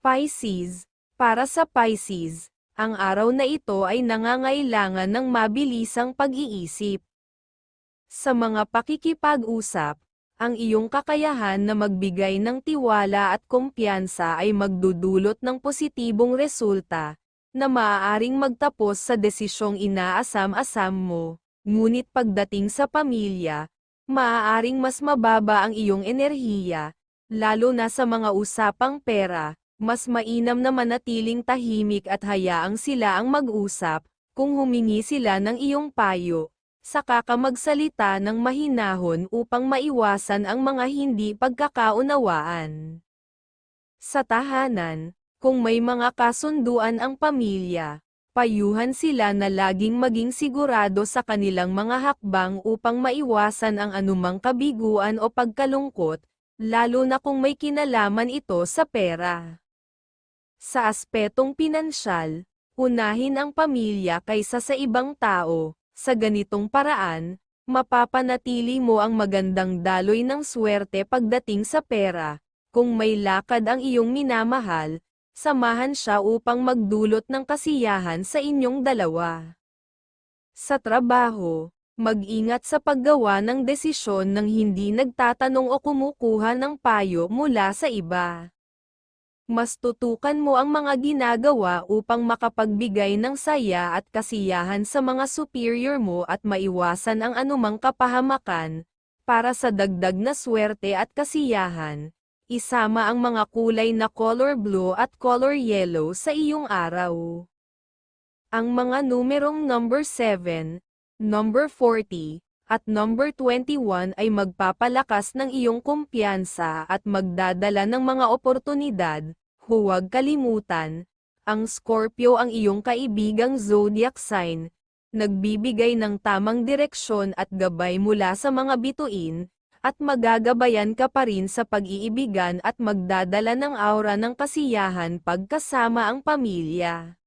Pisces, para sa Pisces, ang araw na ito ay nangangailangan ng mabilisang pag-iisip. Sa mga pakikipag-usap, ang iyong kakayahan na magbigay ng tiwala at kumpiyansa ay magdudulot ng positibong resulta, na maaaring magtapos sa desisyong inaasam-asam mo, ngunit pagdating sa pamilya, maaaring mas mababa ang iyong enerhiya, lalo na sa mga usapang pera, mas mainam na manatiling tahimik at hayaang sila ang mag-usap, kung humingi sila ng iyong payo, saka ka magsalita ng mahinahon upang maiwasan ang mga hindi pagkakaunawaan. Sa tahanan, kung may mga kasunduan ang pamilya, payuhan sila na laging maging sigurado sa kanilang mga hakbang upang maiwasan ang anumang kabiguan o pagkalungkot, lalo na kung may kinalaman ito sa pera. Sa aspetong pinansyal, unahin ang pamilya kaysa sa ibang tao, sa ganitong paraan, mapapanatili mo ang magandang daloy ng swerte pagdating sa pera. Kung may lakad ang iyong minamahal, samahan siya upang magdulot ng kasiyahan sa inyong dalawa. Sa trabaho, mag-ingat sa paggawa ng desisyon ng hindi nagtatanong o kumukuha ng payo mula sa iba. Mas tutukan mo ang mga ginagawa upang makapagbigay ng saya at kasiyahan sa mga superior mo at maiwasan ang anumang kapahamakan, para sa dagdag na swerte at kasiyahan, isama ang mga kulay na color blue at color yellow sa iyong araw. Ang mga numerong number 7, number 40, at number 21 ay magpapalakas ng iyong kumpiyansa at magdadala ng mga oportunidad, huwag kalimutan, ang Scorpio ang iyong kaibigang zodiac sign, nagbibigay ng tamang direksyon at gabay mula sa mga bituin, at magagabayan ka pa rin sa pag-iibigan at magdadala ng aura ng kasiyahan pagkasama ang pamilya.